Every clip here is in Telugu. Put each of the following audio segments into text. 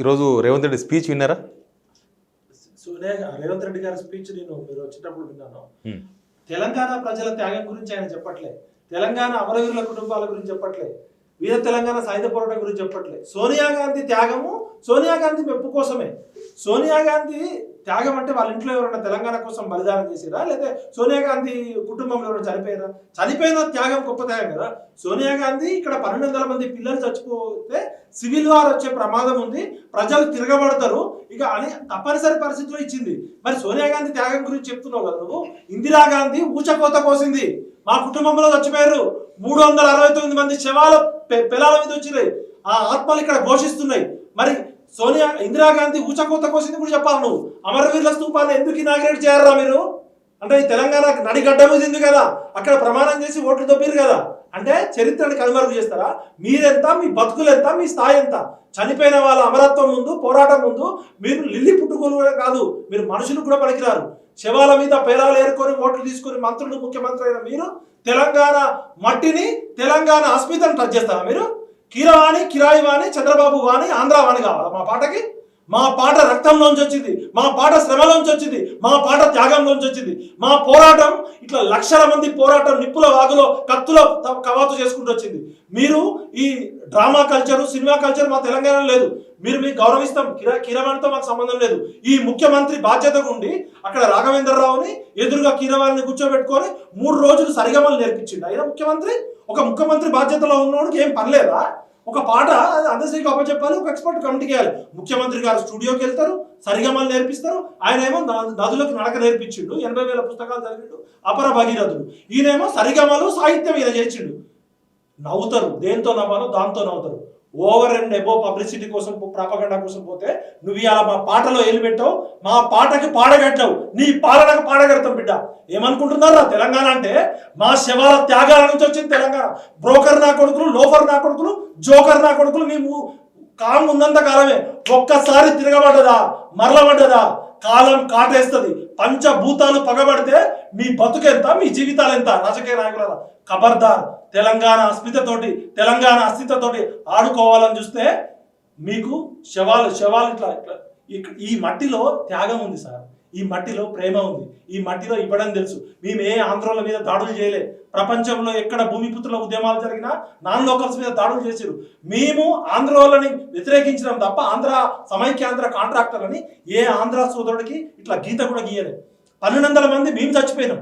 ఈరోజు రేవంత్ రెడ్డి స్పీచ్ విన్నారా? రేవంత్ రెడ్డి గారి స్పీచ్ నేను మీరు వచ్చేటప్పుడు విన్నాను. తెలంగాణ ప్రజల త్యాగం గురించి ఆయన చెప్పట్లే. తెలంగాణ అమరవీరుల కుటుంబాల గురించి చెప్పట్లే. వీర తెలంగాణ సాయుధ పోరాటం గురించి చెప్పట్లే. సోనియా గాంధీ త్యాగము సోనియా గాంధీ మెప్పు కోసమే. సోనియా గాంధీ త్యాగం అంటే వాళ్ళ ఇంట్లో ఎవరైనా తెలంగాణ కోసం బలిదానం చేసిరా? లేదా సోనియా గాంధీ కుటుంబంలో ఎవరైనా చనిపోయారా? చనిపోయిన త్యాగం గొప్ప త్యాగం కదా. సోనియా గాంధీ ఇక్కడ పన్నెండు వందల మంది పిల్లలు చచ్చిపోతే సివిల్ వార్ వచ్చే ప్రమాదం ఉంది. ప్రజలు తిరగబడతారు. ఇక అని తప్పనిసరి పరిస్థితిలో ఇచ్చింది. మరి సోనియా గాంధీ త్యాగం గురించి చెప్తున్నావు కదా నువ్వు. ఇందిరాగాంధీ ఊచకోత కోసింది. మా కుటుంబంలో చచ్చిపోయారు. మూడు వందల అరవై తొమ్మిది మంది శవాల పె- పిల్లల మీద వచ్చినాయి. ఆ ఆత్మలు ఇక్కడ ఘోషిస్తున్నాయి. మరి సోనియా ఇందిరాగాంధీ ఊచకోత కోసింది కూడా చెప్పాలి నువ్వు. అమరవీరుల స్తూపాన్ని ఎందుకు ఇనాగ్రేట్ చేయరా మీరు? అంటే ఈ తెలంగాణ నడిగడ్డ మీద ఎందుకు కదా. అక్కడ ప్రమాణం చేసి ఓట్లు దొబ్బిరు కదా. అంటే చరిత్రని కనుమరుగు చేస్తారా? మీరెంత? మీ బతుకులు ఎంత మీ స్థాయి ఎంత చనిపోయిన వాళ్ళ అమరత్వం ముందు పోరాటం ముందు మీరు లిల్లి పుట్టుకోలు కూడా కాదు మీరు మనుషులు కూడా పనికిరారు. శవాల మీద పేరాలు ఏరుకొని ఓట్లు తీసుకొని మంత్రులు ముఖ్యమంత్రి అయిన మీరు తెలంగాణ మట్టిని తెలంగాణ అస్మితను టచ్ చేస్తారా మీరు? కీరవాణి కిరాయి వాణి చంద్రబాబు వాణి ఆంధ్ర వాణి కావాలా మా పాటకి? మా పాట రక్తంలోంచి వచ్చింది. మా పాట శ్రమలోంచి వచ్చింది. మా పాట త్యాగంలోంచి వచ్చింది. మా పోరాటం ఇట్లా లక్షల మంది పోరాటం నిప్పుల వాగులో కత్తుల త- కవాతు చేసుకుంటూ వచ్చింది. మీరు ఈ డ్రామా కల్చరు సినిమా కల్చర్ మా తెలంగాణలో లేదు. మీరు మీకు గౌరవిస్తాం కిరా కీరవాణితో మాకు సంబంధం లేదు. ఈ ముఖ్యమంత్రి బాధ్యతగా ఉండి అక్కడ రాఘవేంద్రరావుని ఎదురుగా కీరవాణిని కూర్చోబెట్టుకొని మూడు రోజులు సరిగమలు నేర్పించింది ఆయన ముఖ్యమంత్రి? ఒక ముఖ్యమంత్రి బాధ్యతలో ఉన్నోడికి ఏం పర్లేదా ఒక పాట అందరికీ అప్పచెప్పాలి ఒక ఎక్స్పర్ట్ కమిటీకి వేయాలి. ముఖ్యమంత్రి గారు స్టూడియోకి వెళ్తారు సరిగమలు నేర్పిస్తారు. ఆయన ఏమో న- నదులకు నడక నేర్పించిండు ఎనభై వేల పుస్తకాలు చదివిండు అపర భగీరథుడు. ఈయనేమో సరిగమలు సాహిత్యం ఈయన చేసిండు. నవ్వుతారు దేంతో నవ్వాలో దాంతో నవ్వుతారు. ఓవర్ అండ్ ఎబో పబ్లిసిటీ కోసం ప్రాపగండా కోసం పోతే నువ్వు ఇలా మా పాటలో ఏలు పెట్టావు? మా పాటకి పాడగట్టావు. నీ పాలనకు పాడగడతాం బిడ్డ. ఏమనుకుంటున్నారా? తెలంగాణ అంటే మా శవాల త్యాగాల నుంచి వచ్చింది తెలంగాణ. బ్రోకర్ నా కొడుకులు లోఫర్ నా కొడుకులు జోకర్ నా కొడుకులు మేము కాలం ఉన్నంత కాలమే ఒక్కసారి తిరగబడ్డదా? మరలబడ్డదా? కాలం కాటేస్తుంది. పంచభూతాలు పగబడితే మీ బతుకెంత? మీ జీవితాలు ఎంత? రాజకీయ నాయకులరా ఖబర్దార్ తెలంగాణ అస్మితతోటి తెలంగాణ అస్మితతోటి ఆడుకోవాలని చూస్తే మీకు శవాలు శవాలు ఇట్లా ఇట్లా ఈ మట్టిలో త్యాగం ఉంది సార్. ఈ మట్టిలో ప్రేమ ఉంది. ఈ మట్టిలో ఇవ్వడం తెలుసు. మేము ఏ ఆంధ్రోల మీద దాడులు చేయలే. ప్రపంచంలో ఎక్కడ భూమిపుత్రుల ఉద్యమాలు జరిగినా నాన్ లోకల్స్ మీద దాడులు చేశారు మేము ఆంధ్రోలని వ్యతిరేకించడం తప్ప ఆంధ్ర సమైక్యాంధ్ర కాంట్రాక్టర్లని ఏ ఆంధ్ర సోదరుడికి ఇట్లా గీత కూడా గీయలేదు పన్నెండు వందల మంది మేము చచ్చిపోయినాం.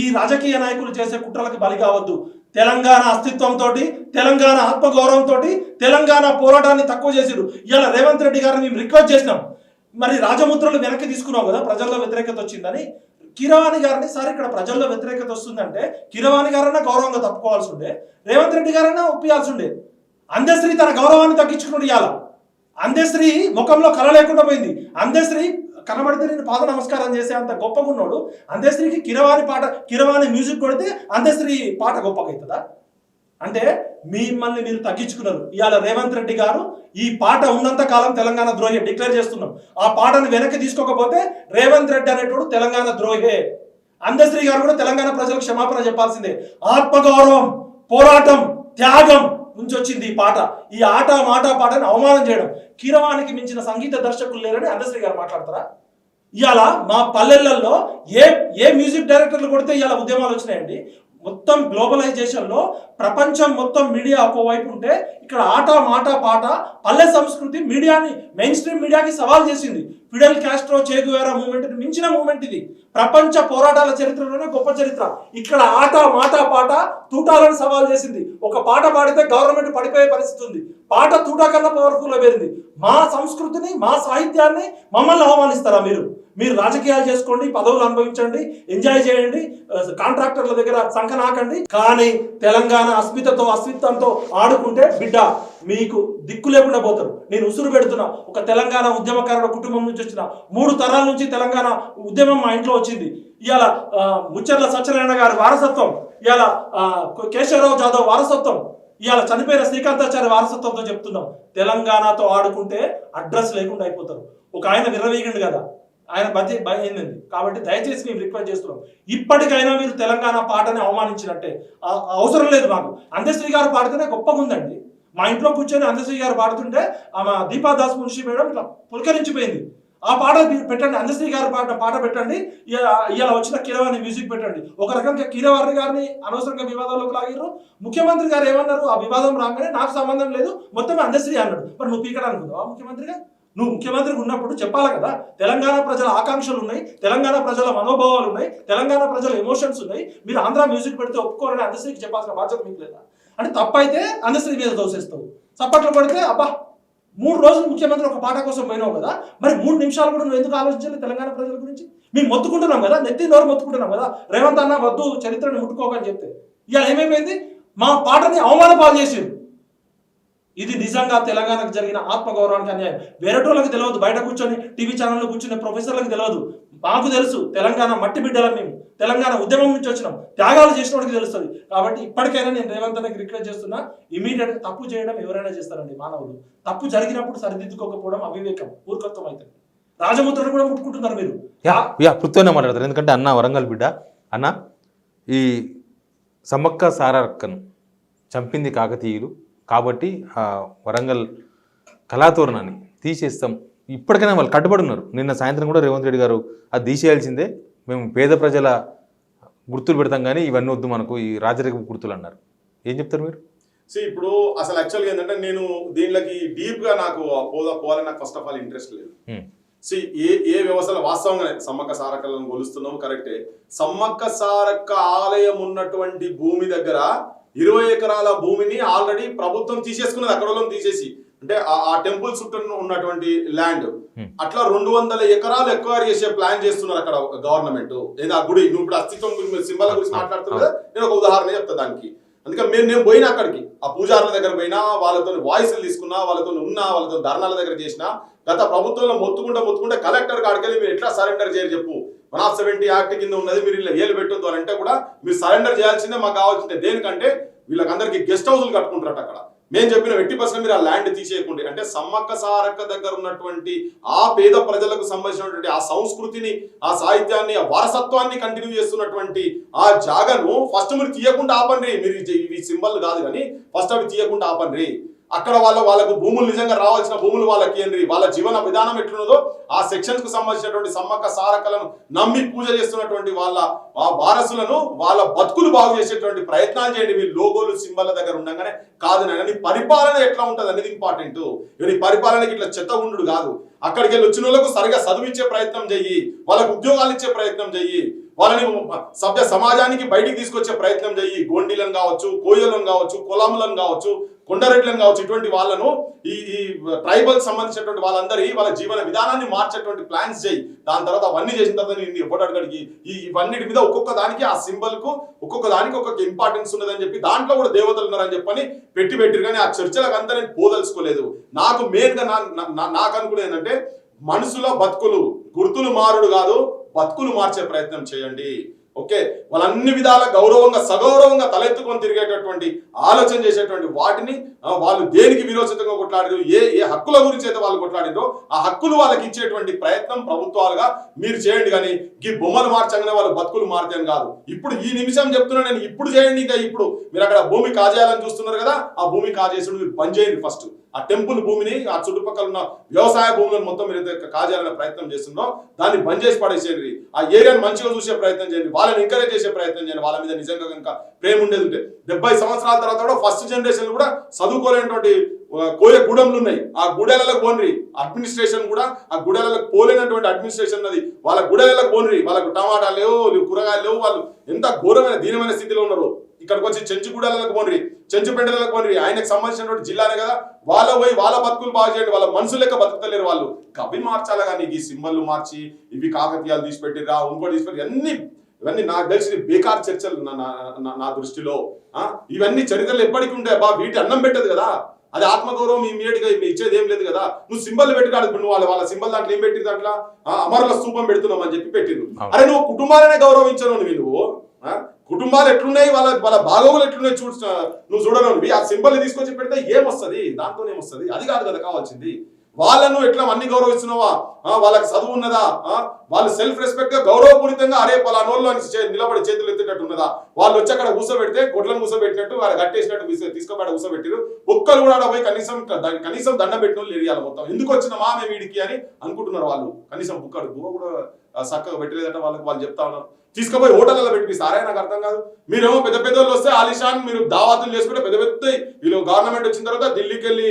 ఈ రాజకీయ నాయకులు చేసే కుట్రలకు బలి కావద్దు. తెలంగాణ అస్తిత్వంతో తెలంగాణ ఆత్మగౌరవంతో తెలంగాణ పోరాటాన్ని తక్కువ చేసిరు ఇలా రేవంత్ రెడ్డి గారిని మేము రిక్వెస్ట్ చేసినాం. మరి రాజముద్రలు వెనక్కి తీసుకున్నాం కదా ప్రజల్లో వ్యతిరేకత వచ్చిందని. కిరవాణి గారిని సార్ ఇక్కడ ప్రజల్లో వ్యతిరేకత వస్తుందంటే కిరవాణి గారన్నా గౌరవంగా తప్పుకోవాల్సి ఉండే రేవంత్ రెడ్డి గారన్నా ఒప్పియాల్సి ఉండే. అందశ్రీ తన గౌరవాన్ని తగ్గించుకుని ఇవ్వాలి అందశ్రీ ముఖంలో కళ లేకుండా పోయింది. అందశ్రీ కనబడితే నేను పాద నమస్కారం చేసే అంత గొప్పగా ఉన్నాడు. అందశ్రీకి కిరవాణి పాట కిరవాణి మ్యూజిక్ కొడితే అందశ్రీ పాట గొప్పగా అవుతుందా అంటే మిమ్మల్ని మీరు తగ్గించుకున్నారు. ఇవాళ రేవంత్ రెడ్డి గారు ఈ పాట ఉన్నంత కాలం తెలంగాణ ద్రోహి డిక్లేర్ చేస్తున్నాం. ఆ పాటను వెనక్కి తీసుకోకపోతే రేవంత్ రెడ్డి అనేటోడు తెలంగాణ ద్రోహే. అందశ్రీ గారు కూడా తెలంగాణ ప్రజలకు క్షమాపణ చెప్పాల్సిందే. ఆత్మగౌరవం పోరాటం త్యాగం నుంచి వచ్చింది ఈ పాట. ఈ ఆట మాట పాటని అవమానం చేయడం. కీరవానికి మించిన సంగీత దర్శకులు లేరని అందశ్రీ గారు మాట్లాడతారా? ఇవాళ మా పల్లెలలో ఏ ఏ మ్యూజిక్ డైరెక్టర్లు కొడితే ఇవాళ ఉద్యమాలు వచ్చినాయండి? మొత్తం గ్లోబలైజేషన్లో ప్రపంచం మొత్తం మీడియా ఒకవైపు ఉంటే ఇక్కడ ఆట మాట పాట పల్లె సంస్కృతి మీడియాని మెయిన్ స్ట్రీమ్ మీడియాకి సవాల్ చేసింది. Fidel Castro Che Guevara moment మించిన మూమెంట్ ఇది. ప్రపంచ పోరాటాల చరిత్రలోనే గొప్ప చరిత్ర. ఇక్కడ ఆట మాట పాట తూటాలను సవాల్ చేసింది. ఒక పాట పాడితే గవర్నమెంట్ పడిపోయే పరిస్థితి ఉంది. పాట తూటా కన్నా పవర్ఫుల్ అయిపోయింది మా సంస్కృతిని మా సాహిత్యాన్ని మమ్మల్ని అవమానిస్తారా మీరు? మీరు రాజకీయాలు చేసుకోండి పదవులు అనుభవించండి ఎంజాయ్ చేయండి కాంట్రాక్టర్ల దగ్గర సంకనాకండి కానీ తెలంగాణ అస్మితతో అస్మిత్వంతో ఆడుకుంటే బిడ్డ మీకు దిక్కు లేకుండా పోతారు. నేను ఉసురు పెడుతున్నా. ఒక తెలంగాణ ఉద్యమకారుల కుటుంబం నుంచి వచ్చిన మూడు తరాల నుంచి తెలంగాణ ఉద్యమం మా ఇంట్లో వచ్చింది. ఇవాళ ముచ్చర్ల సత్యనారాయణ గారి వారసత్వం ఇవాళ కేశవరావు జాదవ్ వారసత్వం ఇవాళ చనిపోయిన శ్రీకాంతాచార్య వారసత్వంతో చెప్తున్నాం. తెలంగాణతో ఆడుకుంటే అడ్రస్ లేకుండా అయిపోతారు. ఒక ఆయన విర్రవీగండు కదా. ఆయన బతి అయిందండి కాబట్టి దయచేసి మేము రిక్వెస్ట్ చేస్తున్నాం. ఇప్పటికైనా మీరు తెలంగాణ పాటని అవమానించినట్టే. అవసరం లేదు మాకు. అందశ్రీ గారు పాడితేనే గొప్పగా ఉందండి మా ఇంట్లో కూర్చొని అందశ్రీ గారు పాడుతుంటే ఆమె దీపా దాస్ మున్షి మేడం ఇట్లా పులకరించిపోయింది. ఆ పాట మీరు పెట్టండి అందశ్రీ గారు పాట పాట పెట్టండి. ఇలా వచ్చిన కీరవాణి మ్యూజిక్ పెట్టండి. ఒక రకంగా కీరవాణి గారిని అనవసరంగా వివాదంలోకి లాగారు ముఖ్యమంత్రి గారు ఏమన్నారు? ఆ వివాదం రాగానే నాకు సంబంధం లేదు మొత్తం అందశ్రీ అన్నాడు. మరి నువ్వు పీకడానుకుందావా ముఖ్యమంత్రిగా? నువ్వు ముఖ్యమంత్రి ఉన్నప్పుడు చెప్పాలి కదా? తెలంగాణ ప్రజల ఆకాంక్షలు ఉన్నాయి తెలంగాణ ప్రజల మనోభావాలు ఉన్నాయి తెలంగాణ ప్రజల ఎమోషన్స్ ఉన్నాయి. మీరు ఆంధ్ర మ్యూజిక్ పెడితే ఒప్పుకోరని అందశ్రీకి చెప్పాల్సిన బాధ్యత మీకు లేదా? అంటే తప్పైతే అందశ్రీ మీద దోసేస్తావు చప్పట్లు పడితే అబ్బా మూడు రోజులు ముఖ్యమంత్రి ఒక పాట కోసం పోయినావు కదా మరి మూడు నిమిషాలు కూడా నువ్వు ఎందుకు ఆలోచించాలి తెలంగాణ ప్రజల గురించి? మేము మొత్తుకుంటున్నాం కదా నెత్తి నోరు మొత్తుకుంటున్నాం కదా రేవంత్ అన్న వద్దు చరిత్రను ముట్టుకోకని చెప్తే. ఇవాళ ఏమైపోయింది? మా పాటని అవమాన పాలు చేసిండు ఇది నిజంగా తెలంగాణకు జరిగిన ఆత్మగౌరవానికి అన్యాయం. వేరేటోళ్ళకి తెలియదు బయట కూర్చొని టీవీ ఛానల్లో కూర్చునే ప్రొఫెసర్లకు తెలియదు మాకు తెలుసు తెలంగాణ మట్టి బిడ్డల మేము. తెలంగాణ ఉద్యమం నుంచి వచ్చినాం. త్యాగాలు చేసిన వాడికి తెలుస్తుంది. కాబట్టి ఇప్పటికైనా నేను రేవంత్ అన్నకి రిక్వెస్ట్ చేస్తున్నా ఇమీడియట్గా తప్పు చేయడం ఎవరైనా చేస్తారండి మానవులు. తప్పు జరిగినప్పుడు సరిదిద్దుకోకపోవడం అవివేకం మూర్ఖత్వం అవుతుంది రాజముద్రను కూడా ముట్టుకుంటున్నారు మీరు. యా యా పృథ్వీనే మాట్లాడతారు. ఎందుకంటే అన్న వరంగల్ బిడ్డ. అన్న ఈ సమ్మక్క సారక్కను చంపింది కాకతీయులు. కాబట్టి వరంగల్ కళాతోరణాన్ని తీసేస్తాం. ఇప్పటికైనా వాళ్ళు కట్టుబడి ఉన్నారు నిన్న సాయంత్రం కూడా రేవంత్ రెడ్డి గారు అది తీసేయాల్సిందే. మేము పేద ప్రజల గుర్తులు పెడతాం కానీ ఇవన్నీ వద్దు మనకు ఈ రాజరిక గుర్తులు అన్నారు. ఏం చెప్తారు మీరు? సో ఇప్పుడు అసలు యాక్చువల్గా ఏంటంటే నేను దీనిలోకి డీప్గా నాకు పోదా పోవాలని నాకు ఫస్ట్ ఆఫ్ ఆల్ ఇంట్రెస్ట్ లేదు. సి ఏ ఏ వ్యవస్థలో వాస్తవంగానే సమ్మక్క సారక్కలను కొలుస్తున్నాము కరెక్టే సమ్మక్క సారక్క ఆలయం ఉన్నటువంటి భూమి దగ్గర ఇరవై ఎకరాల భూమిని ఆల్రెడీ ప్రభుత్వం తీసేసుకున్నది అక్కడ తీసేసి. అంటే ఆ- టెంపుల్ చుట్టూ ఉన్నటువంటి ల్యాండ్. అట్లా రెండు వందల ఎకరాలు ఎక్వైర్ చేసే ప్లాన్ చేస్తున్నారు అక్కడ గవర్నమెంట్. ఏదో ఆ గుడి నువ్వు ఇప్పుడు అస్తిత్వం గురించి సింబల్ గురించి మాట్లాడుతున్నావు కదా నేను ఒక ఉదాహరణ చెప్తా దానికి. అందుకని మేము నేను పోయినా అక్కడికి. ఆ పూజారుల దగ్గర పోయినా వాళ్ళతో వాయిస్లు తీసుకున్నా వాళ్ళతో ఉన్నా వాళ్ళతో ధర్నాల దగ్గర చేసిన గత ప్రభుత్వంలో మొత్తుకుంటా మొత్తుకుంటే కలెక్టర్ కాడికెళ్ళి మీరు ఎట్లా సరెండర్ చేయరు చెప్పు. వన్ ఆఫ్ సెవెంటీ యాక్ట్ కింద ఉన్నది మీరు ఇలా ఏలు పెట్టొద్దు అని అంటే కూడా మీరు సరెండర్ చేయాల్సిందే మాకు కావాల్సిందే. దేనికంటే వీళ్ళకందరికీ గెస్ట్ హౌస్లు కట్టుకుంటారట అక్కడ. నేను చెప్పిన ఎట్టి పర్సెంట్ మీరు ఆ ల్యాండ్ తీసేయకుండా. అంటే సమ్మక్క సారక్క దగ్గర ఉన్నటువంటి ఆ పేద ప్రజలకు సంబంధించినటువంటి ఆ సంస్కృతిని ఆ సాహిత్యాన్ని ఆ వారసత్వాన్ని కంటిన్యూ చేస్తున్నటువంటి ఆ జాగను ఫస్ట్ మీరు తీయకుండా ఆపండి. మీరు ఇవి సింబల్ కాదు కానీ ఫస్ట్ అవి తీయకుండా ఆపండి. అక్కడ వాళ్ళ వాళ్ళకు భూములు నిజంగా రావాల్సిన భూములు వాళ్ళకి ఏంటి వాళ్ళ జీవన విధానం ఎట్లున్నదో ఆ సెక్షన్స్కు సంబంధించినటువంటి సమ్మక్క సారక్కలను నమ్మి పూజ చేస్తున్నటువంటి వాళ్ళ ఆ వారసులను వాళ్ళ బతుకులు బాగు చేసేటువంటి ప్రయత్నాలు చేయండి. మీ లోగోలు సింబల్ దగ్గర ఉండగానే కాదు నేను నీ పరిపాలన ఎట్లా ఉంటుంది అనేది ఇంపార్టెంట్ నీ పరిపాలనకి ఇట్లా చెత్త ఉండు కాదు. అక్కడికి వెళ్ళి వచ్చిన వాళ్ళకు సరిగా చదివించే ప్రయత్నం చెయ్యి. వాళ్ళకు ఉద్యోగాలు ఇచ్చే ప్రయత్నం చెయ్యి. వాళ్ళని సభ్య సమాజానికి బయటికి తీసుకొచ్చే ప్రయత్నం చెయ్యి. గోండీలను కావచ్చు కోయలను కావచ్చు కులాములను కావచ్చు కొండరెడ్లను కావచ్చు ఇటువంటి వాళ్ళను ఈ ఈ ట్రైబల్ సంబంధించినటువంటి వాళ్ళందరి వాళ్ళ జీవన విధానాన్ని మార్చేటువంటి ప్లాన్స్ చేయి. దాని తర్వాత అవన్నీ చేసిన తర్వాత నేను ఎప్పుడు అడిగి ఈ ఇవన్నిటి మీద ఒక్కొక్క దానికి ఆ సింబల్కు ఒక్కొక్క దానికి ఒక్కొక్క ఇంపార్టెన్స్ ఉన్నదని చెప్పి దాంట్లో కూడా దేవతలు ఉన్నారని చెప్పని పెట్టి పెట్టిరు కానీ ఆ చర్చలకు అంతా నేను పోదలుచుకోలేదు. నాకు మెయిన్గా నా- నా- నా- నాకు అనుకునేది ఏంటంటే మనుషుల బతుకులు గుర్తులు మారుడు కాదు బతుకులు మార్చే ప్రయత్నం చేయండి. ఓకే? వాళ్ళన్ని విధాల గౌరవంగా సగౌరవంగా తలెత్తుకొని తిరిగేటటువంటి ఆలోచన చేసేటువంటి వాటిని వాళ్ళు దేనికి విరోచితంగా కొట్లాడారు ఏ ఏ హక్కుల గురించి అయితే వాళ్ళు కొట్లాడారో ఆ హక్కులు వాళ్ళకి ఇచ్చేటువంటి ప్రయత్నం ప్రభుత్వాలుగా మీరు చేయండి కానీ ఈ బొమ్మలు మార్చంగానే వాళ్ళ బతుకులు మారుతాయని కాదు. ఇప్పుడు ఈ నిమిషం చెప్తున్నా నేను ఇప్పుడు చేయండి ఇంకా ఇప్పుడు. మీరు అక్కడ భూమి కాజేయాలని చూస్తున్నారు కదా ఆ భూమి కాజేసుడు మీరు పని చేయండి ఫస్ట్ ఆ టెంపుల్ భూమిని ఆ చుట్టుపక్కల ఉన్న వ్యవసాయ భూములను మొత్తం మీరు ఏదైతే కాజాలనే ప్రయత్నం చేస్తుందో దాన్ని బంద్ చేసి పడేసేయండి. ఆ ఏరియాని మంచిగా చూసే ప్రయత్నం చేయండి. వాళ్ళని ఎంకరేజ్ చేసే ప్రయత్నం చేయండి. వాళ్ళ మీద నిజంగా కనుక ప్రేమ ఉండేది ఉంటే. డెబ్బై సంవత్సరాల తర్వాత కూడా ఫస్ట్ జనరేషన్ కూడా చదువుకోలేనటువంటి కోయ గూడెంలు ఉన్నాయి. ఆ గుడెలకు పోన్రి అడ్మినిస్ట్రేషన్ కూడా ఆ గుడెలకు పోలేనటువంటి అడ్మినిస్ట్రేషన్ ఉన్నది. వాళ్ళ గుడెలకు పోన్రి వాళ్ళకు టమాటాలు లేవు కూరగాయలు లేవు. వాళ్ళు ఎంత ఘోరమైన దీనమైన స్థితిలో ఉన్నారు. ఇక్కడికి వచ్చి చెంచుగూడలకు పోన్రి చెంచుపెండలకు పోన్రి ఆయనకు సంబంధించినటువంటి జిల్లానే కదా. వాళ్ళ పోయి వాళ్ళ బతుకులు బాగు చేయండి. వాళ్ళ మనుషులు లెక్క బతుకుతలేరు వాళ్ళు. కవి మార్చాలి కానీ ఈ సింబల్ మార్చి ఇవి కాకతీయాలు తీసిపెట్టిరా ఇంకోటి తీసిపెట్టి అన్ని ఇవన్నీ నాకు తెలిసి బేకార్ చర్చలు నా- దృష్టిలో. ఇవన్నీ చరిత్రలు ఎప్పటికీ ఉంటాయి బా వీటి అన్నం పెట్టదు కదా. అది ఆత్మగౌరవం ఇమీడియట్గా ఇచ్చేది ఏం లేదు కదా. నువ్వు సింబల్ పెట్టుకాడు ఇప్పుడు నువ్వు వాళ్ళ వాళ్ళ సింబల్ దాంట్లో ఏం పెట్టింది దాంట్లో? అమరుల స్తూపం పెడుతున్నావు అని చెప్పి పెట్టిండు. అరే నువ్వు కుటుంబాలనే గౌరవించను నువ్వు? కుటుంబాలు ఎట్లున్నాయి? వాళ్ళ వాళ్ళ భాగవులు ఎట్లున్నాయి చూడ నువ్వు చూడను ఆ సింబల్ తీసుకొచ్చి పెడితే ఏమొస్తుంది? దాంతో ఏమొస్తుంది? అది కాదు కదా కావాల్సింది. వాళ్ళను ఎట్లా అన్ని గౌరవిస్తున్నావా? వాళ్ళకి చదువు ఉన్నదా? వాళ్ళు సెల్ఫ్ రెస్పెక్ట్గా గౌరవపూరితంగా అరే పలానోళ్ళు అని చే- నిలబడి చేతులు ఎత్తేటట్టు ఉన్నదా వాళ్ళు వచ్చి అక్కడ కూసబెడితే గొడ్లను కూసబెట్టినట్టు వాళ్ళు కట్టేసినట్టు తీసుకోబడ తీసుకుపోయి ఒక్కరు కూడా ఆడ పోయి కనీసం కనీసం దండం పెట్టిన వాళ్ళు ఎరియాలి మొత్తం. ఎందుకు వచ్చినమా మేము వీడికి అని అనుకుంటున్నారు వాళ్ళు. కనీసం బుక్కడు. బువ్వ కూడా చక్కగా పెట్టలేదట వాళ్ళకి. వాళ్ళు చెప్తా ఉన్నారు. తీసుకుపోయి హోటల్లో పెట్టిస్తారే నాకు అర్థం కాదు. మీరేమో పెద్ద పెద్ద వాళ్ళు వస్తే ఆలిషాన్ మీరు దావాతులు చేసుకుంటే పెద్ద పెద్ద వీళ్ళు గవర్నమెంట్ వచ్చిన తర్వాత ఢిల్లీకి వెళ్ళి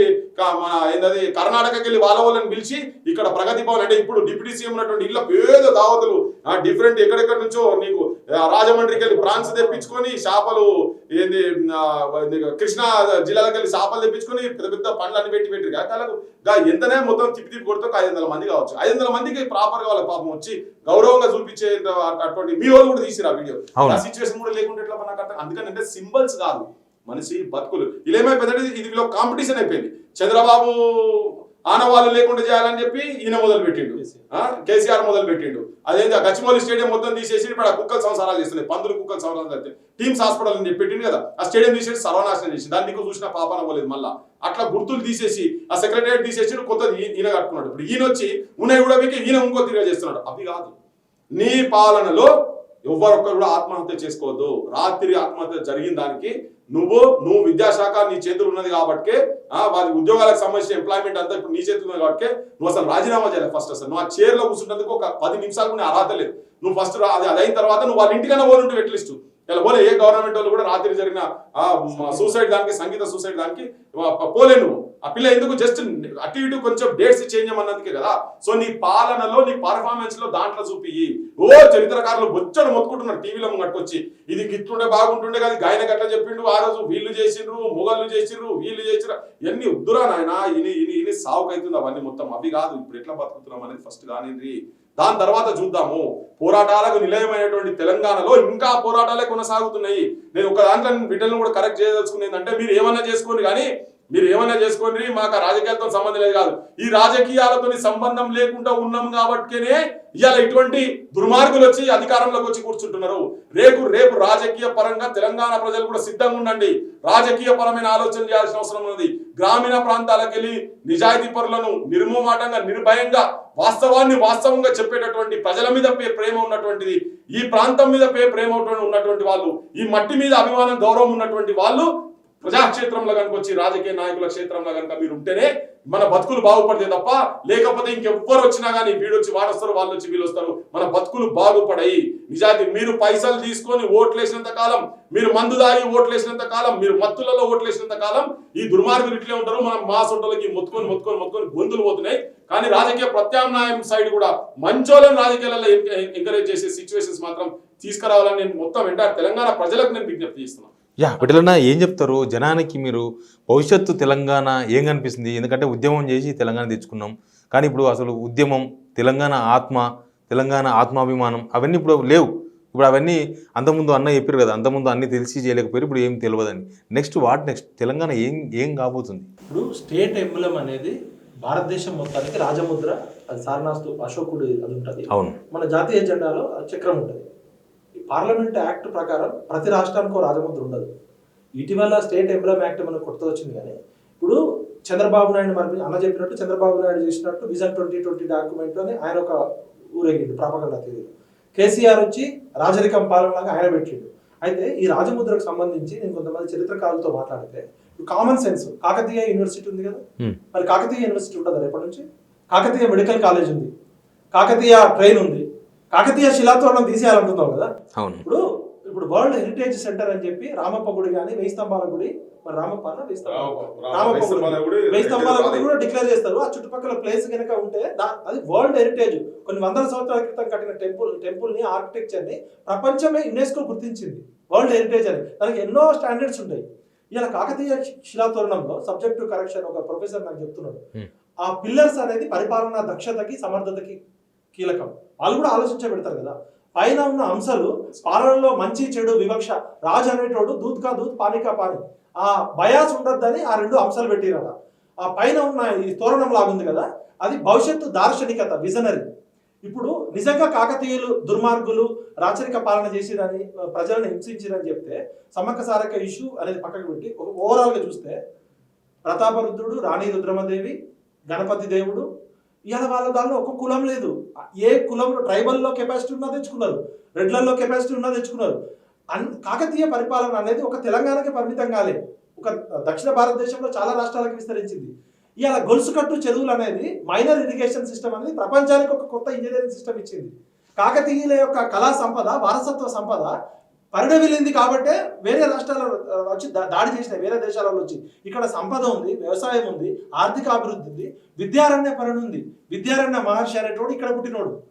మన ఏంటది కర్ణాటకకి వెళ్ళి వాళ్ళ వాళ్ళని పిలిచి ఇక్కడ ప్రగతి భవన్ అంటే ఇప్పుడు డిప్యూటీ సీఎం ఉన్నటువంటి ఇళ్ళ పేద దావతులు డిఫరెంట్ ఎక్కడెక్కడ నుంచో నీకు రాజమండ్రికి వెళ్ళి ప్రాన్స్ తెప్పించుకొని చేపలు ఏంది ఇది కృష్ణా జిల్లాలకు వెళ్ళి చేపలు తెప్పించుకొని పెద్ద పెద్ద పండ్లు అన్ని పెట్టి పెట్టి కానీ ఎంతనే మొత్తం తిప్పి తిప్పి కొడితే ఒక ఐదు వందల మంది కావచ్చు. ఐదు వందల మందికి ప్రాపర్గా వాళ్ళ పాపం వచ్చి గౌరవంగా చూపించే అటువంటి మీ వాళ్ళు కూడా తీసిరు వీడియో. ఆ సిచ్యువేషన్ కూడా లేకుంటే ఎట్లా నాకు అందుకని అంటే సింబల్స్ కాదు. మనిషి బతుకులు. ఇలా ఏమైపోయిందంటే ఇది వీళ్ళు కాంపిటీషన్ అయిపోయింది. చంద్రబాబు ఆనవాళ్ళు లేకుండా చేయాలని చెప్పి ఈయన మొదలు పెట్టిండు ఆ, కేసీఆర్ మొదలు పెట్టిండు అదేంటి ఆ గచ్చిమౌలి స్టేడియం మొత్తం తీసేసి ఇప్పుడు ఆ కుక్కల సంసారాలు చేస్తున్నాయి. పందులు కుక్కల సంసారాలు టీమ్స్ హాస్పిటల్ అని పెట్టిండు కదా. ఆ స్టేడియం తీసేసి సర్వనాశనం చేసి దాన్ని నీకు చూసిన పాపన పోలేదు మళ్ళా. అట్లా గుర్తులు తీసేసి ఆ సెక్రటరియట్ తీసేసి కొత్తది ఈయన కట్టుకున్నాడు. ఇప్పుడు ఈయన వచ్చి ఉన్నాయి కూడా మీకు ఈయన ఇంకో తిరిగా చేస్తున్నాడు. అవి కాదు. నీ పాలనలో ఎవ్వరొక్కరు కూడా ఆత్మహత్య చేసుకోవద్దు. రాత్రి ఆత్మహత్య జరిగిన దానికి నువ్వు నువ్వు విద్యాశాఖ నీ చేతులు ఉన్నది కాబట్టి ఆ, వారి ఉద్యోగాలకు సంబంధించిన ఎంప్లాయ్మెంట్ అంతా ఇప్పుడు నీ చేతులు ఉన్నది కాబట్టి నువ్వు అసలు రాజీనామా చేయాలి ఫస్ట్ అసలు. నువ్వు ఆ చైర్లో కూర్చున్నందుకు ఒక పది నిమిషాలకు నీ అర్హత లేదు. నువ్వు ఫస్ట్ అది అయిన తర్వాత నువ్వు వాళ్ళ ఇంటికైనా పోనుంటే ఎట్లీస్ట్ ఇలా పోలే ఏ గవర్నమెంట్ వాళ్ళు కూడా రాత్రి జరిగిన సూసైడ్ దానికి సంగీత సూసైడ్ దానికి పోలే నువ్వు. ఆ పిల్ల ఎందుకు జస్ట్ అటు ఇటు కొంచెం డేట్స్ చేంజ్ అన్నందుకే కదా. సో నీ పాలనలో నీ పర్ఫార్మెన్స్లో దాంట్లో చూపి. ఓ చరిత్రకారులు బొచ్చడు మొత్తుకుంటున్నారు టీవీలో ముంగట్టుకొచ్చి ఇది గిట్లుండే బాగుంటుండే కానీ గాయన గట్ల చెప్పిండు ఆ రోజు వీళ్ళు చేసిండ్రు మొగళ్ళు చేసిండ్రు వీళ్ళు చేసిండ్రు ఇవన్నీ వద్దురా నాయన ఇని ఇని ఇని సావుకైతుంది అవన్నీ మొత్తం. అవి కాదు ఇప్పుడు ఎట్లా బతుకుతున్నాం అనేది ఫస్ట్ కానివ్వండి దాని తర్వాత చూద్దాము. పోరాటాలకు నిలయమైనటువంటి తెలంగాణలో ఇంకా పోరాటాలే కొనసాగుతున్నాయి. నేను ఒక దాంట్లో బిడ్డలను కూడా కరెక్ట్ చేయదలుచుకునేది అంటే మీరు ఏమన్నా చేసుకోండి కానీ మీరు ఏమైనా చేసుకోండి మాకు రాజకీయాలతో సంబంధం లేదు కాదు. ఈ రాజకీయాలతో సంబంధం లేకుండా ఉన్నాం కాబట్టినే ఇవాళ ఇటువంటి దుర్మార్గులు వచ్చి అధికారంలోకి వచ్చి కూర్చుంటున్నారు. రేపు రేపు రాజకీయ పరంగా తెలంగాణ ప్రజలు కూడా సిద్ధంగా ఉండండి. రాజకీయ పరమైన ఆలోచన చేయాల్సిన అవసరం ఉన్నది. గ్రామీణ ప్రాంతాలకు వెళ్ళి నిజాయితీ పరులను నిర్మోమాటంగా నిర్భయంగా వాస్తవాన్ని వాస్తవంగా చెప్పేటటువంటి ప్రజల మీద పే- ప్రేమ ఉన్నటువంటిది ఈ ప్రాంతం మీద పే ప్రేమ ఉన్నటువంటి వాళ్ళు ఈ మట్టి మీద అభిమానం గౌరవం ఉన్నటువంటి వాళ్ళు ప్రజాక్షేత్రంలో కనుక వచ్చి రాజకీయ నాయకుల క్షేత్రంలో కనుక మీరు ఉంటేనే మన బతుకులు బాగుపడతాయి తప్ప లేకపోతే ఇంకెవ్వరు వచ్చినా కానీ వీడు వచ్చి వాడు వాళ్ళు వచ్చి వీళ్ళు వస్తారు. మన బతుకులు బాగుపడాయి. నిజాయితీ మీరు పైసలు తీసుకొని ఓట్లేసినంత కాలం మీరు మందు దాగి ఓట్లేసినంత కాలం మీరు మత్తులలో ఓట్లేసినంత కాలం ఈ దుర్మార్గులు ఇట్లే ఉంటారు. మనం మా సొంటలకి మొత్తుకొని మొత్తుకొని మొత్తుకొని గొంతులు పోతున్నాయి. కానీ రాజకీయ ప్రత్యామ్నాయం సైడ్ కూడా మంచోళ్ళని రాజకీయాలలో ఎంకరేజ్ చేసే సిచ్యువేషన్స్ మాత్రం తీసుకురావాలని నేను మొత్తం ఎంటైర్ తెలంగాణ ప్రజలకు నేను విజ్ఞప్తి చేస్తున్నాను. యా. బిడ్డలన్నా ఏం చెప్తారు? జనానికి మీరు భవిష్యత్తు తెలంగాణ ఏం కనిపిస్తుంది? ఎందుకంటే ఉద్యమం చేసి తెలంగాణ తెచ్చుకున్నాం. కానీ ఇప్పుడు అసలు ఉద్యమం తెలంగాణ ఆత్మ తెలంగాణ ఆత్మాభిమానం అవన్నీ ఇప్పుడు లేవు. ఇప్పుడు అవన్నీ అంతకుముందు అన్న చెప్పారు కదా అంతకుముందు అన్ని తెలిసి చేయలేకపోయారు ఇప్పుడు ఏం తెలియదని. నెక్స్ట్ వాట్ నెక్స్ట్ తెలంగాణ ఏం ఏం కాబోతుంది? ఇప్పుడు స్టేట్ ఎంబులం అనేది భారతదేశం మొత్తానికి రాజముద్ర అది సారనాథ్ అశోకుడు అది ఉంటుంది. అవును. మన జాతీయ జెండాలో చక్రం ఉంటుంది. ఈ పార్లమెంట్ యాక్ట్ ప్రకారం ప్రతి రాష్ట్రానికి ఒక రాజముద్ర ఉండదు. ఇటీవల స్టేట్ ఎంబ్లమ్ యాక్ట్ మనకు కొత్త వచ్చింది కానీ ఇప్పుడు చంద్రబాబు నాయుడు మరి అన్న చెప్పినట్టు చంద్రబాబు నాయుడు చేసినట్టు విజన్ ట్వంటీ ట్వంటీ డాక్యుమెంట్ అని ఆయన ఒక ఊరేగిండు ప్రాపగండా తీరు. కేసీఆర్ వచ్చి రాజరికం పాలనలాగా ఆయన పెట్టిండు. అయితే ఈ రాజముద్రకు సంబంధించి నేను కొంతమంది చరిత్రకారులతో మాట్లాడితే కామన్ సెన్స్ కాకతీయ యూనివర్సిటీ ఉంది కదా. మరి కాకతీయ యూనివర్సిటీ ఉంటుందా రేపటి నుంచి? కాకతీయ మెడికల్ కాలేజ్ ఉంది. కాకతీయ ట్రైన్ ఉంది. కాకతీయ శిలాతోరణం తీసేయాలంటున్నావు కదా? అవును. ఇప్పుడు ఇప్పుడు వరల్డ్ హెరిటేజ్ సెంటర్ అని చెప్పి రామప్ప గుడి కానీ వెయ్యి స్తంభాల గుడి మరి రామప్ప అన్న వెయ్యి స్తంభాల రామప్ప గుడి. వెయ్యి స్తంభాల గుడి కూడా డిక్లేర్ చేస్తారు. ఆ చుట్టుపక్కల ప్లేస్ కనుక ఉంటే అది వరల్డ్ హెరిటేజ్ కొన్ని వందల సంవత్సరాల క్రితం కట్టిన టెంపుల్ టెంపుల్ని ఆర్కిటెక్చర్ని ప్రపంచమే యునెస్కో గుర్తించింది. వరల్డ్ హెరిటేజ్ అని. దానికి ఎన్నో స్టాండర్డ్స్ ఉంటాయి. ఇలా కాకతీయ శిలాతోరణంలో సబ్జెక్ట్ టు కరెక్షన్ ఒక ప్రొఫెసర్ నాకు చెప్తున్నాడు. ఆ పిల్లర్స్ అనేది పరిపాలనా దక్షతకి సమర్థతకి కీలకం. వాళ్ళు కూడా ఆలోచించబెడతారు కదా. పైన ఉన్న అంశాలు పాలనలో మంచి చెడు వివక్ష రాజు అనేటోడు దూత్కా కా దూద్ పానీ కా ఆ బయాస్ ఉండొద్దని ఆ రెండు అంశాలు పెట్టిరట. ఆ పైన ఉన్న ఈ తోరణం లాగుంది కదా అది భవిష్యత్తు దార్శనికత విజనరీ. ఇప్పుడు నిజంగా కాకతీయులు దుర్మార్గులు రాచరిక పాలన చేసిరని ప్రజలను హింసించిరని చెప్తే సమ్మక్క సారక ఇష్యూ అనేది పక్కకు పెట్టి ఓవరాల్గా చూస్తే ప్రతాపరుద్రుడు రాణి రుద్రమదేవి గణపతి దేవుడు ఇవాళ వాళ్ళ దానిలో ఒక కులం లేదు. ఏ కులంలో ట్రైబల్లో కెపాసిటీ ఉన్నా తెచ్చుకున్నారు. రెడ్లలో కెపాసిటీ ఉన్నా తెచ్చుకున్నారు. అన్ కాకతీయ పరిపాలన అనేది ఒక తెలంగాణకి పరిమితం కాలే. ఒక దక్షిణ భారతదేశంలో చాలా రాష్ట్రాలకు విస్తరించింది. ఇవాళ గొలుసు కట్టు చెరువులు అనేది మైనర్ ఇరిగేషన్ సిస్టమ్ అనేది ప్రపంచానికి ఒక కొత్త ఇంజనీరింగ్ సిస్టమ్ ఇచ్చింది. కాకతీయుల యొక్క కళా సంపద వారసత్వ సంపద పరిణమిలింది కాబట్టే వేరే రాష్ట్రాల వచ్చి దా- దాడి చేసినాయి. వేరే దేశాలలో వచ్చి ఇక్కడ సంపద ఉంది వ్యవసాయం ఉంది ఆర్థిక అభివృద్ధి ఉంది విద్యారణ్య పరుడు ఉంది. విద్యారణ్య మహర్షి అనేటోడు ఇక్కడ పుట్టినోడు.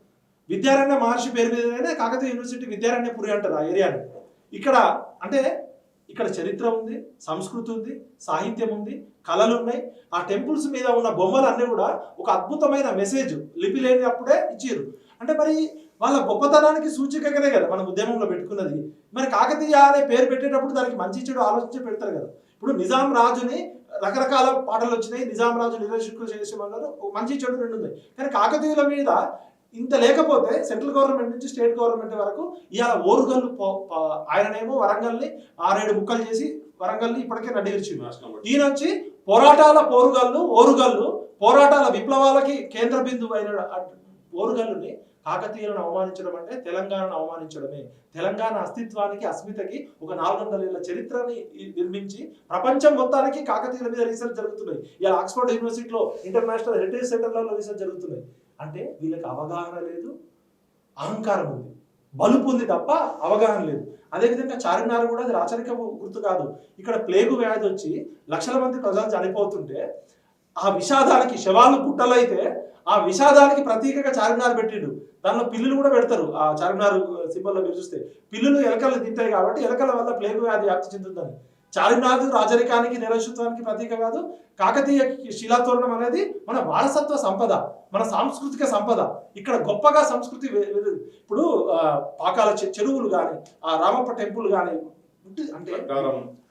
విద్యారణ్య మహర్షి పేరు మీదనే కాకతీయ యూనివర్సిటీ విద్యారణ్యపురి అంటారు ఆ ఏరియాని. ఇక్కడ అంటే ఇక్కడ చరిత్ర ఉంది సంస్కృతి ఉంది సాహిత్యం ఉంది కళలు ఉన్నాయి. ఆ టెంపుల్స్ మీద ఉన్న బొమ్మలు అన్నీ కూడా ఒక అద్భుతమైన మెసేజ్ లిపి లేనప్పుడే ఇచ్చారు. అంటే మరి వాళ్ళ గొప్పతనానికి సూచికగానే కదా మనం ఉద్యమంలో పెట్టుకున్నది. మరి కాకతీయ అనే పేరు పెట్టేటప్పుడు దానికి మంచి చెడు ఆలోచించి పెడతారు కదా. ఇప్పుడు నిజాం రాజుని రకరకాల పాటలు వచ్చినాయి. నిజాం రాజు నిర్దేశకులు చేసేవాళ్ళు మంచి చెడు రెండు ఉన్నాయి. కానీ కాకతీయుల మీద ఇంత లేకపోతే సెంట్రల్ గవర్నమెంట్ నుంచి స్టేట్ గవర్నమెంట్ వరకు ఇవాళ ఓరుగల్లు ఆయననేమో వరంగల్ని ఆరేడు ముక్కలు చేసి వరంగల్ని ఇప్పటికే నడ్డిరిచింది ఈయన వచ్చి పోరాటాల పోరుగల్లు ఓరుగల్లు పోరాటాల విప్లవాలకి కేంద్ర బిందువు అయిన ఓరుగల్లుని కాకతీయులను అవమానించడం అంటే తెలంగాణను అవమానించడమే. తెలంగాణ అస్తిత్వానికి అస్మితకి ఒక నాలుగు వందల ఏళ్ళ చరిత్రని నిర్మించి ప్రపంచం మొత్తానికి కాకతీయుల మీద రీసెర్చ్ జరుగుతున్నాయి. ఇలా ఆక్స్ఫర్డ్ యూనివర్సిటీలో ఇంటర్నేషనల్ హెరిటేజ్ సెంటర్లలో రీసెర్చ్ జరుగుతున్నాయి. అంటే వీళ్ళకి అవగాహన లేదు అహంకారం ఉంది. బలుపు ఉంది తప్ప అవగాహన లేదు. అదేవిధంగా చార్మినార్ కూడా అది రాచరిక గుర్తు కాదు. ఇక్కడ ప్లేగు వ్యాధి వచ్చి లక్షల మంది ప్రజలు చనిపోతుంటే ఆ విషాదానికి శవాలు గుట్టలైతే ఆ విషాదానికి ప్రతీకగా చార్మినార్ పెట్టిండు. దానిలో పిల్లులు కూడా పెడతారు. ఆ చార్మినార్ సింబల్లో మీరు చూస్తే పిల్లులు ఎలకలు తింటాయి కాబట్టి ఎలకల వల్ల ప్లేగు వ్యాధి వ్యాప్తి చెందుతుందని చార్మినార్ రాజరికానికి నిరశుత్వానికి ప్రతీక కాదు. కాకతీయ శిలాతోరణం అనేది మన వారసత్వ సంపద మన సాంస్కృతిక సంపద. ఇక్కడ గొప్పగా సంస్కృతి ఇప్పుడు పాకాల చె- చెరువులు కానీ ఆ రామప్ప టెంపుల్ కానీ అంటే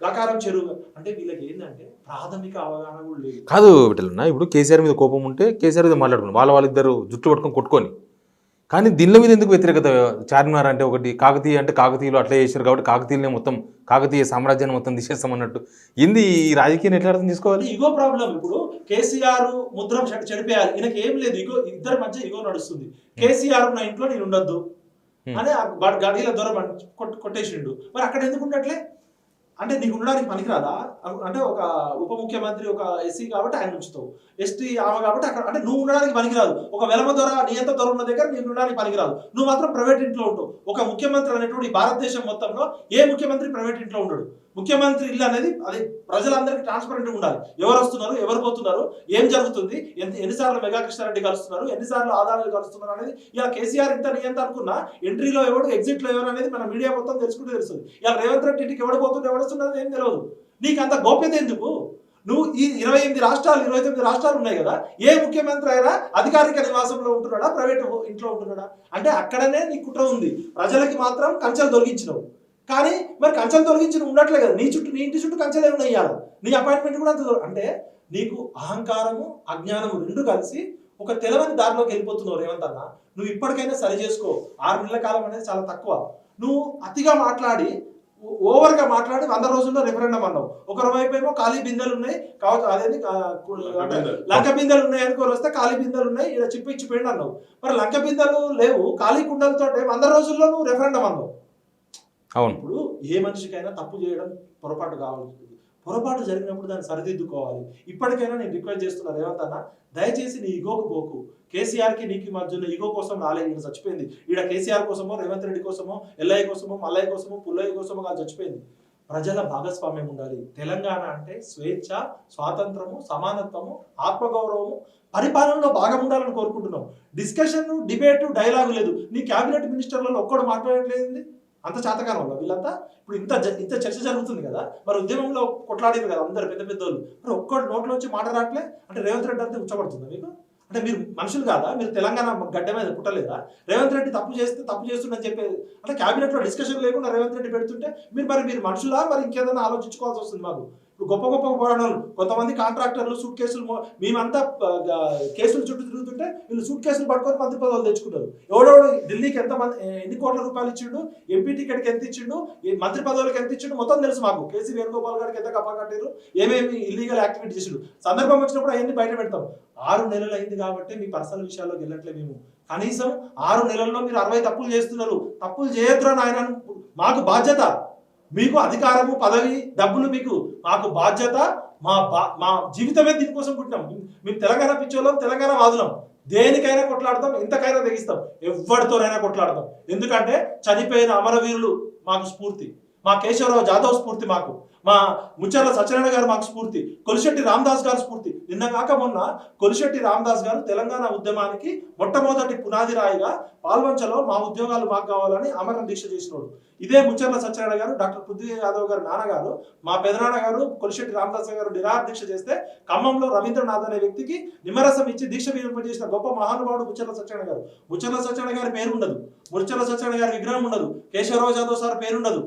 లకారం చెరువు అంటే వీళ్ళకి ఏంటంటే ప్రాథమిక అవగాహన కూడా లేదు. కాదు బిడ్డలన్న ఇప్పుడు కేసీఆర్ మీద కోపం ఉంటే కేసీఆర్ మీద మాట్లాడుకున్నాం వాళ్ళ వాళ్ళిద్దరు జుట్టు పట్టుకొని కొట్టుకొని. కానీ దీనిల మీద ఎందుకు వ్యతిరేకత? చార్మినార్ అంటే ఒకటి కాకతీయ అంటే కాకతీయులు అట్లా చేశారు కాబట్టి కాకతీయులనే మొత్తం కాకతీయ సామ్రాజ్యాన్ని మొత్తం తీసేస్తామన్నట్టు. ఏంది ఈ రాజకీయాన్ని ఎట్లా అర్థం చేసుకోవాలి? Ego problem. ఇప్పుడు కేసీఆర్ ముద్ర చె- చెడిపేయాలి. ఈయనకి ఏం లేదు. ఇగో ఇద్దరి మధ్య ఇగో నడుస్తుంది. కేసీఆర్ ఉన్న ఇంట్లో నేను ఉండొద్దు. Hmm. అని వాడు గ- గడిల దూరం కొట్- కొట్టేసిండు. మరి అక్కడ ఎందుకు ఉండట్లే? అంటే నీకు ఉండడానికి పనికిరాదా? అంటే ఒక ఉప ముఖ్యమంత్రి ఒక ఎస్సీ కాబట్టి ఆయన ఉంచుతావు. ఎస్టీ ఆమె కాబట్టి అక్కడ అంటే నువ్వు ఉండడానికి పనికిరాదు. ఒక వెలమ దొర ఎంత దొర ఉన్న దగ్గర నీకు ఉండడానికి పనికిరాదు. నువ్వు మాత్రం ప్రైవేట్ ఇంట్లో ఉంటావు ఒక ముఖ్యమంత్రి అనేటువంటి భారతదేశం మొత్తంలో ఏ ముఖ్యమంత్రి ప్రైవేట్ ఇంట్లో ఉండడు? ముఖ్యమంత్రి ఇల్లు అనేది అది ప్రజలందరికీ ట్రాన్స్పరెంట్గా ఉండాలి. ఎవరు వస్తున్నారు ఎవరు పోతున్నారు ఏం జరుగుతుంది ఎంత ఎన్నిసార్లు మెగా కృష్ణారెడ్డి కలుస్తున్నారు ఎన్నిసార్లు ఆదాయాలు కలుస్తున్నారు అనేది ఇలా కేసీఆర్ ఇంత నియంత అనుకున్నా ఎంట్రీలో ఎవడు ఎగ్జిట్లో ఎవరు అనేది మన మీడియా మొత్తం తెలుసుకుంటే తెలుస్తుంది. ఇలా రేవంత్ రెడ్డి ఇంటికి ఎవడు పోతుంది ఎవడు వస్తున్నది ఏం తెలియదు నీకు అంత గోప్యత ఎందుకు? నువ్వు ఈ ఇరవై ఎనిమిది రాష్ట్రాలు ఇరవై తొమ్మిది రాష్ట్రాలు ఉన్నాయి కదా ఏ ముఖ్యమంత్రి అయినా అధికారిక నివాసంలో ఉంటున్నాడా ప్రైవేట్ ఇంట్లో ఉంటున్నాడా? అంటే అక్కడనే నీ కుట్ర ఉంది. ప్రజలకి మాత్రం కంచెలు తొలగించినవు కానీ మరి కంచెలు తొలగించిన ఉండట్లే కదా. నీ చుట్టూ నీ ఇంటి చుట్టూ కంచెలే ఉన్నాయి నీ అపాయింట్మెంట్ కూడా అంత. అంటే నీకు అహంకారము అజ్ఞానము రెండు కలిసి ఒక తెలవని దారిలోకి వెళ్ళిపోతున్నావు రేవంత్ అన్న. నువ్వు ఇప్పటికైనా సరి చేసుకో. ఆరు నెలల కాలం అనేది చాలా తక్కువ. నువ్వు అతిగా మాట్లాడి ఓవర్గా మాట్లాడి వంద రోజుల్లో రెఫరెండం అన్నావు. ఒక వైపు ఏమో ఖాళీ బిందెలు ఉన్నాయి. కావచ్చు అదేది లంక బిందెలు. ఉన్నాయి అనుకోని వస్తే ఖాళీ బిందెలు ఉన్నాయి. ఇక్కడ చిప్పి ఇచ్చిపోయింది అన్నావు. మరి లంక బిందెలు లేవు. ఖాళీ కుండలతో వంద రోజుల్లో నువ్వు రెఫరెండం అన్నావు. అవును. ఇప్పుడు ఏ మనిషికైనా తప్పు చేయడం పొరపాటు కావాలి. పొరపాటు జరిగినప్పుడు దాన్ని సరిదిద్దుకోవాలి. ఇప్పటికైనా నేను రిక్వెస్ట్ చేస్తున్నా రేవంత్ అన్న దయచేసి నీ ఇగోకు పోకు. కేసీఆర్కి నీకు మధ్యలో ఇగో కోసం రాలేదు ఈయన చచ్చిపోయింది. ఈడ కేసీఆర్ కోసమో రేవంత్ రెడ్డి కోసమో ఎల్లయ్య కోసమో మల్లయ్య కోసమో పుల్లయ్య కోసమో కాదు చచ్చిపోయింది. ప్రజల భాగస్వామ్యం ఉండాలి. తెలంగాణ అంటే స్వేచ్ఛ స్వాతంత్రము సమానత్వము ఆత్మగౌరవము పరిపాలనలో భాగం ఉండాలని కోరుకుంటున్నాం. డిస్కషన్ డిబేట్ డైలాగు లేదు. నీ క్యాబినెట్ మినిస్టర్లలో ఒక్కడు మాట్లాడట్లేదు అంత చేతకాలం వల్ల వీళ్ళంతా ఇప్పుడు ఇంత జ- ఇంత చర్చ జరుగుతుంది కదా. మరి ఉద్యమంలో కొట్లాడేది కదా అందరు పెద్ద పెద్ద వాళ్ళు. మరి ఒక్కటి నోట్లో వచ్చి మాట రావట్లే అంటే రేవంత్ రెడ్డి అంతే ఉచ్చబడుతుందా మీకు? అంటే మీరు మనుషులు కాదా? మీరు తెలంగాణ గడ్డ మీద పుట్టలేదా? రేవంత్ రెడ్డి తప్పు చేస్తే తప్పు చేస్తుందని చెప్పేది అంటే క్యాబినెట్లో డిస్కషన్ లేకుండా రేవంత్ రెడ్డి పెడుతుంటే మీరు మరి మీరు మనుషులా? మరి ఇంకేదైనా ఆలోచించుకోవాల్సి వస్తుంది మాకు. గొప్ప గొప్ప పోరాడాలు కొంతమంది కాంట్రాక్టర్లు సూట్ కేసులు మేమంతా కేసులు చుట్టూ తిరుగుతుంటే వీళ్ళు సూట్ కేసులు పట్టుకొని మంత్రి పదవులు తెచ్చుకున్నారు ఎవడెవడు ఢిల్లీకి ఎంత ఎన్ని కోట్ల రూపాయలు ఇచ్చిండు ఎంపీ టికెట్కి ఎంత ఇచ్చిండు మంత్రి పదవులకు ఎంత ఇచ్చిండు మొత్తం తెలుసు మాకు. కేసీ వేణుగోపాల్ గారికి ఎంత కప్ప కట్టారు ఏమేమి ఇల్లీగల్ యాక్టివిటీ చేసిండు. సందర్భం వచ్చినప్పుడు అవన్నీ బయట పెడతాం. ఆరు నెలలు అయింది కాబట్టి మీ పర్సనల్ విషయాల్లోకి వెళ్ళట్లే మేము. కనీసం ఆరు నెలల్లో మీరు అరవై తప్పులు చేస్తున్నారు. తప్పులు చేయొద్దురా నాయన మాకు బాధ్యత. మీకు అధికారము పదవి డబ్బులు మీకు మాకు బాధ్యత మా బా మా జీవితమే దీనికోసం పుట్టినాం. మేము తెలంగాణ పిచ్చోళ్ళం తెలంగాణ వాదులం. దేనికైనా కొట్లాడతాం ఎంతకైనా తెగిస్తాం. ఎవరితోనైనా కొట్లాడతాం. ఎందుకంటే చనిపోయిన అమరవీరులు మాకు స్ఫూర్తి. మా కేశవరావు జాదవ్ స్ఫూర్తి మాకు. మా ముచ్చర్ల సత్యనారాయణ గారు మాకు స్ఫూర్తి కొలిశెట్టి రామదాస్ గారు స్ఫూర్తి. నిన్న కాక మొన్న కొలిశెట్టి రామదాస్ గారు తెలంగాణ ఉద్యమానికి మొట్టమొదటి పునాది రాయిగా పాల్వంచలో మా ఉద్యోగాలు మాకు కావాలని అమరణ దీక్ష చేసినోడు. ఇదే ముచ్చర్ల సత్యనారాయణ గారు డాక్టర్ పృథ్వీ యాదవ్ గారు నాన్నగారు మా పెదనాన్న గారు కొలిశెట్టి రామదాస్ గారు నిరాహార దీక్ష చేస్తే ఖమ్మంలో రవీంద్రనాథ్ అనే వ్యక్తికి నిమ్మరసం ఇచ్చి దీక్ష చేసిన గొప్ప మహానుభావుడు ముచ్చర్ల సత్యనారాయణ గారు. ముచ్చర్ల సత్యనారాయణ గారి పేరు ఉండదు ముచ్చర్ల సత్యనారాయణ గారి విగ్రహం ఉండదు. కేశవరావు జాదవ్ సార్ పేరు ఉండదు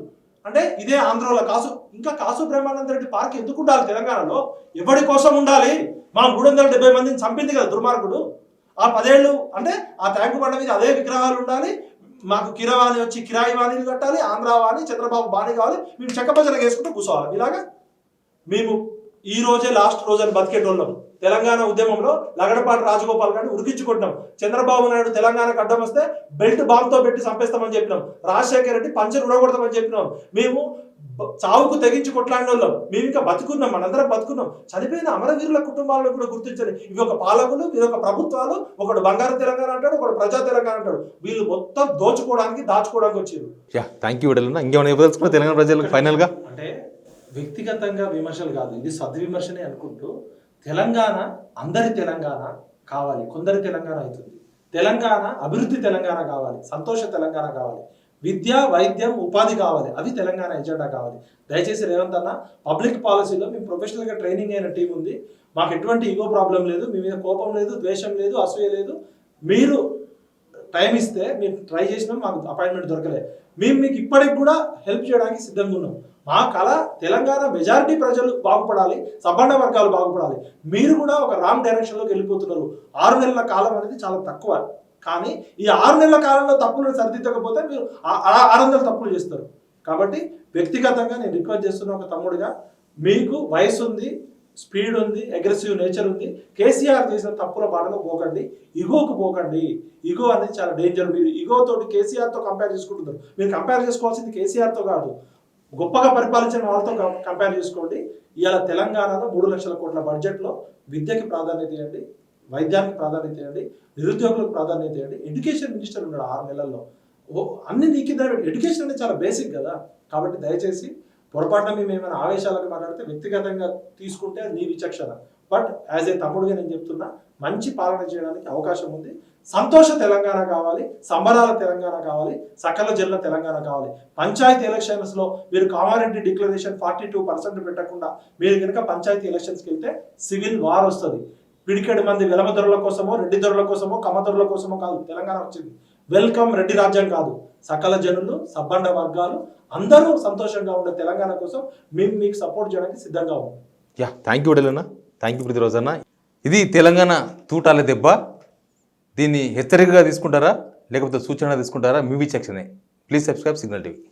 అంటే ఇదే ఆంధ్రలో కాసు ఇంకా కాసు బ్రహ్మానంద రెడ్డి పార్క్ ఎందుకు ఉండాలి తెలంగాణలో? ఎవడి కోసం ఉండాలి? మా మూడు వందల డెబ్బై మందిని చంపింది కదా దుర్మార్గుడు. ఆ పదేళ్ళు అంటే ఆ ట్యాంకు బండ మీద అదే విగ్రహాలు ఉండాలి. మాకు కిరవాణి వచ్చి కిరాయి వాణిలు కట్టాలి ఆంధ్ర వాణి చంద్రబాబు బాణి కావాలి. మేము చెక్కపచ్చగా వేసుకుంటూ కూర్చోవాలి. ఇలాగా మేము ఈ రోజే లాస్ట్ రోజు అని బతికేటోళ్ళం. తెలంగాణ ఉద్యమంలో లగడపాటి రాజగోపాల్ గారిని ఉరికించుకుంటున్నాం. చంద్రబాబు నాయుడు తెలంగాణకు అడ్డం వస్తే బెల్ట్ బాంబ్తో పెట్టి చంపేస్తామని చెప్పినాం. రాజశేఖర రెడ్డి పంచర్ ఉడగొడతామని చెప్పినాం. మేము చావుకు తెగించి కొట్లాడిన వాళ్ళం మేము ఇంకా బతుకున్నాం మనందరం బతుకున్నాం. చనిపోయిన అమరవీరుల కుటుంబాలను కూడా గుర్తించండి. ఇవి ఒక పాలకులు ఇది ఒక ప్రభుత్వాలు ఒకడు బంగారు తెలంగాణ అంటాడు ఒకడు ప్రజా తెలంగాణ అంటాడు. వీళ్ళు మొత్తం దోచుకోవడానికి దాచుకోవడానికి వచ్చారు థ్యాంక్ యూ ఇంకేమైనా తెలంగాణ ప్రజలకు ఫైనల్గా. వ్యక్తిగతంగా విమర్శలు కాదు. ఇది సద్విమర్శనే అనుకుంటూ తెలంగాణ అందరి తెలంగాణ కావాలి. కొందరి తెలంగాణ అవుతుంది. తెలంగాణ అభివృద్ధి తెలంగాణ కావాలి. సంతోష తెలంగాణ కావాలి. విద్య వైద్యం ఉపాధి కావాలి. అవి తెలంగాణ ఎజెండా కావాలి. దయచేసి రేవంత్ అన్న పబ్లిక్ పాలసీలో మేము ప్రొఫెషనల్గా ట్రైనింగ్ అయిన టీం ఉంది. మాకు ఎటువంటి ఈగో ప్రాబ్లం లేదు. మీ మీద కోపం లేదు ద్వేషం లేదు అసూయ లేదు. మీరు టైం ఇస్తే మేము ట్రై చేసినాం. మాకు అపాయింట్మెంట్ దొరకలేదు మేము మీకు ఇప్పటికి కూడా హెల్ప్ చేయడానికి సిద్ధంగా ఉన్నాం. మా కళ తెలంగాణ మెజారిటీ ప్రజలు బాగుపడాలి సబ్బండ వర్గాలు బాగుపడాలి. మీరు కూడా ఒక రాంగ్ డైరెక్షన్లోకి వెళ్ళిపోతున్నారు. ఆరు నెలల కాలం అనేది చాలా తక్కువ. కానీ ఈ ఆరు నెలల కాలంలో తప్పులను సరిదిద్దకపోతే మీరు ఆ- ఆరు వందల తప్పులు చేస్తారు. కాబట్టి వ్యక్తిగతంగా నేను రిక్వెస్ట్ చేస్తున్న ఒక తమ్ముడిగా మీకు వయసు ఉంది స్పీడ్ ఉంది అగ్రెసివ్ నేచర్ ఉంది కేసీఆర్ చేసిన తప్పుల బాటలో పోకండి ఇగోకు పోకండి. ఇగో అనేది చాలా డేంజర్ మీరు ఇగో కేసీఆర్తో కంపేర్ చేసుకుంటున్నారు. మీరు కంపేర్ చేసుకోవాల్సింది కేసీఆర్తో కాదు. గొప్పగా పరిపాలించిన వాళ్ళతో కంపేర్ చేసుకోండి. ఇవాళ తెలంగాణలో మూడు లక్షల కోట్ల బడ్జెట్లో విద్యకి ప్రాధాన్యత ఇవ్వండి వైద్యానికి ప్రాధాన్యత ఇవ్వండి నిరుద్యోగులకు ప్రాధాన్యత ఇవ్వండి. ఎడ్యుకేషన్ మినిస్టర్ ఉన్నాడు ఆరు నెలల్లో. ఓ అన్ని నీకు ఎడ్యుకేషన్ అనేది చాలా బేసిక్ కదా. కాబట్టి దయచేసి పొరపాటున మేము ఏమైనా ఆవేశాలకు మాట్లాడితే వ్యక్తిగతంగా తీసుకుంటే అది నీ విచక్షణ. బట్ యాజ్ ఏ తమ్ముడుగా నేను చెప్తున్నా మంచి పాలన చేయడానికి అవకాశం ఉంది. సంతోష తెలంగాణ కావాలి సంబరాల తెలంగాణ కావాలి సకల జిల్లా తెలంగాణ కావాలి. పంచాయతీ ఎలక్షన్స్లో మీరు Kamareddy declaration forty two percent పెట్టకుండా మీరు కనుక పంచాయతీ ఎలక్షన్స్కి వెళ్తే సివిల్ వార్ వస్తుంది. పిడికెడు మంది వెలమ దొరల కోసమో రెడ్డి దొరల కోసమో కమ్మ దొరల కోసమో కాదు తెలంగాణ వచ్చింది. వెల్కమ్ రెడ్డి రాజ్యం కాదు. సకల జనులు సబ్బండ వర్గాలు అందరూ సంతోషంగా ఉండే తెలంగాణ కోసం మేము మీకు సపోర్ట్ చేయడానికి సిద్ధంగా ఉన్నాం. యా థ్యాంక్ యూ విడలన్న. థ్యాంక్ యూ ప్రతిరోజు అన్న. ఇది తెలంగాణ తూటాల దెబ్బ. దీన్ని హెచ్చరికగా తీసుకుంటారా? లేకపోతే సూచన తీసుకుంటారా? మీ విచక్షణే ప్లీజ్ సబ్స్క్రైబ్ సిగ్నల్ టీవీ.